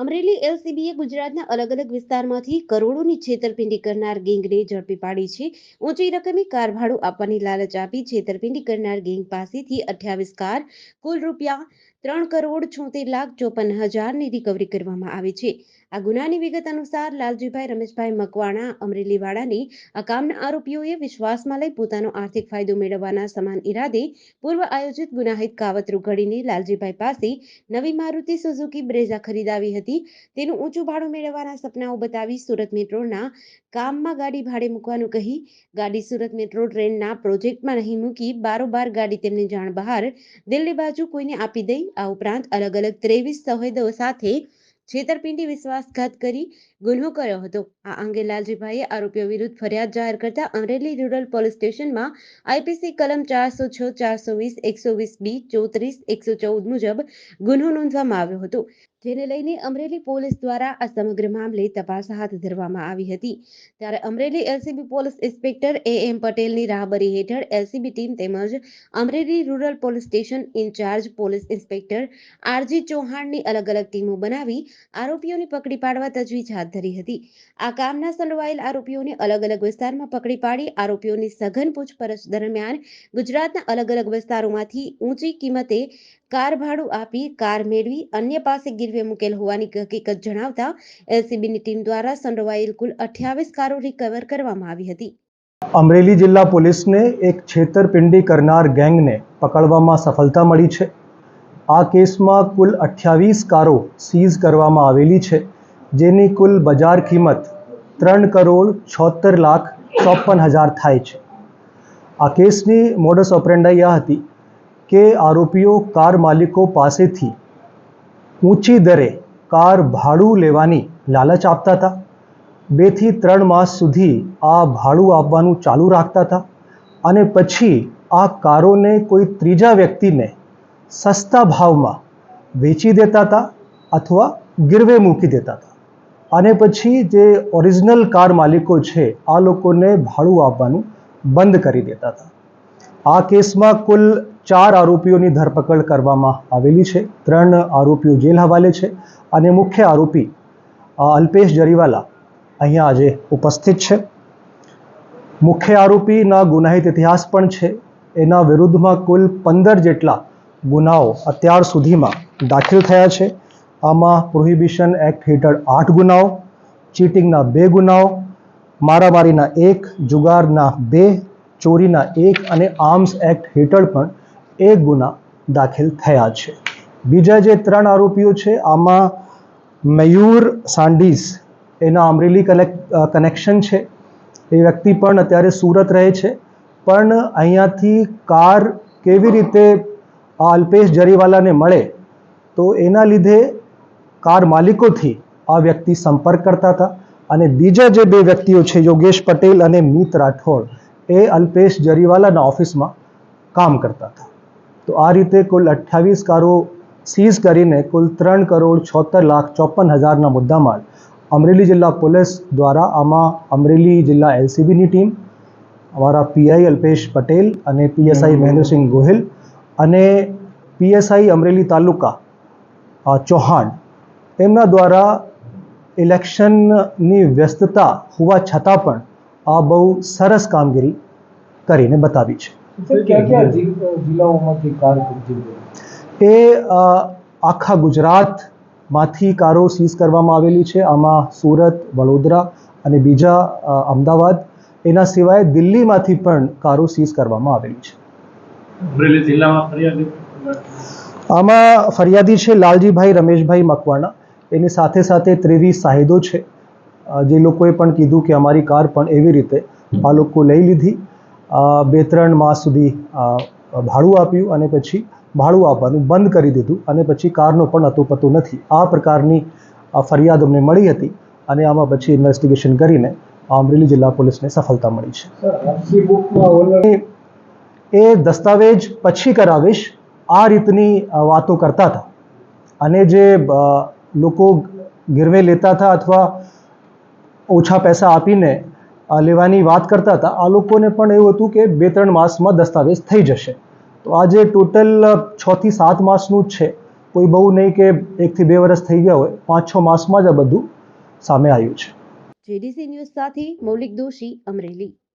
અમરેલી એલસીબીએ ગુજરાતના અલગ અલગ વિસ્તારમાંથી કરોડોની છેતરપિંડી કરનાર ગેંગને ઝડપી પાડી છે. ઊંચી રકમે કાર ભાડું આપવાની લાલચ આપી છેતરપિંડી કરનાર ગેંગ પાસેથી અઠ્યાવીસ કાર, કુલ રૂપિયા ત્રણ કરોડ છોતેર લાખ ચોપન હજારની રિકવરી કરવામાં આવી છે. આ ગુનાની વિગત અનુસાર લાલજીભાઈ રમેશભાઈ મકવાણા અમરેલીવાડાની આ કામના આરોપીઓએ વિશ્વાસમાં લઈ પોતાનો આર્થિક ફાયદો મેળવવાના સમાન ઈરાદે પૂર્વ આયોજિત ગુનાહિત કાવતરું ઘડીને લાલજીભાઈ પાસે નવી મારુતિ સુઝુકી બ્રેઝા ખરીદાવી હતી. તેનું ઊંચું ભાડું મેળવવાના સપનાઓ બતાવી સુરત મેટ્રોના કામમાં ગાડી ભાડે મૂકવાનું કહી ગાડી સુરત મેટ્રો ટ્રેનના પ્રોજેક્ટમાં નહીં મૂકી બારોબાર ગાડી તેમની જાણ બહાર દિલ્હી બાજુ કોઈને આપી દઈ આ ઉપરાંત અલગ અલગ ત્રેવીસ સહોદો સાથે છેતરપિંડી વિશ્વાસઘાત કરી ગુન્હો કર્યો હતો. આ અંગે લાલજીભાઈએ આરોપીઓ વિરુદ્ધ ફરિયાદ જાહેર કરતા અમરેલી રૂરલ પોલીસ સ્ટેશનમાં આઈપીસી કલમ ચારસો છ, ચારસો વીસ, એકસો વીસ બી, ચોત્રીસ, એકસો ચૌદ મુજબ ગુન્હો નોંધવામાં આવ્યો હતો. જેને લઈને અમરેલી પોલીસ દ્વારા આ સમગ્ર મામલે તપાસ હાથ ધરવામાં આવી હતી. ત્યારે Amreli LCB police inspector A M પટેલની રાહબરી હેઠળ એલસીબી ટીમ તેમજ Amreli rural police station in charge police inspector RG ચૌહાણની અલગ અલગ ટીમો બનાવી આરોપીઓને પકડી પાડવા તજવીજ હાથ ધરી હતી. આ કામના સંડોવાયેલ આરોપીઓને અલગ અલગ વિસ્તારમાં પકડી પાડી આરોપીઓની સઘન પૂછપરછ દરમિયાન ગુજરાતના અલગ અલગ વિસ્તારોમાંથી ઊંચી કિંમતે કાર ભાડું આપી કાર મેળવી અન્ય પાસે ગીરવે મૂકેલ હોવાની હકીકત જણાવતા એલસીબીની ટીમ દ્વારા સંડોવાયેલ કુલ અઠ્યાવીસ કારો રિકવર કરવામાં આવી હતી. અમરેલી જિલ્લા પોલીસને એક છેતરપિંડી કરનાર ગેંગને પકડવામાં સફળતા મળી છે. આ કેસમાં કુલ અઠ્યાવીસ કારો સીઝ કરવામાં આવેલી છે, જેની કુલ બજાર કિંમત ત્રણ કરોડ છોતેર લાખ ચોપન હજાર થાય છે. આ કેસની મોડસ ઓપરેન્ડાઈ આ હતી કે આરોપીઓ કાર માલિકો પાસેથી ઊંચી દરે કાર ભાડું લેવાની લાલચ આપતા હતા. બેથી ત્રણ માસ સુધી આ ભાડું આપવાનું ચાલુ રાખતા હતા અને પછી આ કારોને કોઈ ત્રીજા વ્યક્તિને સસ્તા ભાવમાં વેચી દેતા હતા અથવા ગીરવે મૂકી દેતા હતા અને પછી જે ઓરિજિનલ કાર માલિકો છે, આ લોકોને ભાડું આપવાનું બંધ કરી દેતા હતા આ કેસમાં કુલ ચાર આરોપીઓની ધરપકડ કરવામાં આવેલી છે, ત્રણ આરોપીઓ જેલ હવાલે છે અને મુખ્ય આરોપી અલ્પેશ જરીવાલા અહીંયા આજે ઉપસ્થિત છે. મુખ્ય આરોપીના ગુનાહિત ઇતિહાસ પણ છે, એના વિરુદ્ધમાં કુલ પંદર જેટલા ગુનાઓ અત્યાર સુધીમાં દાખલ થયા છે. આમાં પ્રોહિબિશન એક્ટ હેઠળ આઠ ગુનાઓ, ચીટિંગના બે ગુનાઓ, મારામારીના એક, જુગારના બે, ચોરીના એક અને આર્મ્સ એક્ટ હેઠળ પણ એક ગુના દાખલ થયા છે. બીજા જે ત્રણ આરોપીઓ છે, આમાં મયુર સાંડીસ એના અમરેલી કનેક્શન છે. એ વ્યક્તિ પણ અત્યારે સુરત રહે છે. પણ અહીંયાથી કાર કેવી રીતે આ અલ્પેશ જરીવાલાને મળે, તો એના લીધે કાર માલિકોથી આ વ્યક્તિ સંપર્ક કરતા હતા. અને બીજા જે બે વ્યક્તિઓ છે, યોગેશ પટેલ અને મિત રાઠોડ, એ અલ્પેશ જરીવાલાના ઓફિસમાં કામ કરતા હતા. તો આ રીતે કુલ અઠ્યાવીસ કારો સીઝ કરીને કુલ ત્રણ કરોડ છોતેર લાખ ચોપન હજારના મુદ્દામાલ અમરેલી જિલ્લા પોલીસ દ્વારા આમાં અમરેલી જિલ્લા એલસીબીની ટીમ, અમારા પીઆઈ અલ્પેશ પટેલ અને પીએસઆઈ મહેન્દ્રસિંહ ગોહિલ અને પીએસઆઈ અમરેલી તાલુકા ચૌહાણ એમના દ્વારા ઇલેક્શનની વ્યસ્તતા હોવા છતાં પણ આ બહુ સરસ કામગીરી કરીને બતાવી છે? એ આખા ગુજરાતમાંથી કારો સીઝ કરવામાં આવેલી છે. આમાં સુરત વડોદરા અને બીજા અમદાવાદ એના સિવાય દિલ્હીમાંથી પણ કારો સીઝ કરવામાં આવેલી છે. અમરેલી જિલ્લામાં ફરિયાદી આમાં ફરિયાદી છે લાલજીભાઈ રમેશભાઈ મકવાણા. એની સાથે સાથે ત્રેવીસ સાહેદો છે. જે લોકોએ પણ કીધું કે અમારી કાર પણ એવી રીતે આ લોકો લઈ લીધી. બે ત્રણ માસ સુધી ભાડું આપ્યું અને પછી ભાડું આપવાનું બંધ કરી દીધું અને પછી કારનો પણ અતોપતો નથી. આ પ્રકારની ફરિયાદ અમને મળી હતી અને આમાં પછી ઇન્વેસ્ટિગેશન કરીને અમરેલી જિલ્લા પોલીસને સફળતા મળી છે. એ- દસ્તાવેજ પછી કરાવીશ. આ રીતની વાતો કરતા હતા. અને જે લોકો ગીરવે લેતા હતા અથવા ઓછા પૈસા આપીને લેવાની વાત કરતા હતા, આ લોકોને પણ એવું હતું કે બે ત્રણ માસમાં દસ્તાવેજ થઈ જશે. તો આજે ટોટલ છ થી સાત માસનું જ છે. કોઈ બહુ નહીં કે એકથી બે વર્ષ થઈ ગયા હોય. પાંચ છ માસમાં જ આ બધું સામે આવ્યું છે. જેડીસી ન્યૂઝ સાથે મૌલિક દોશી અમરેલી.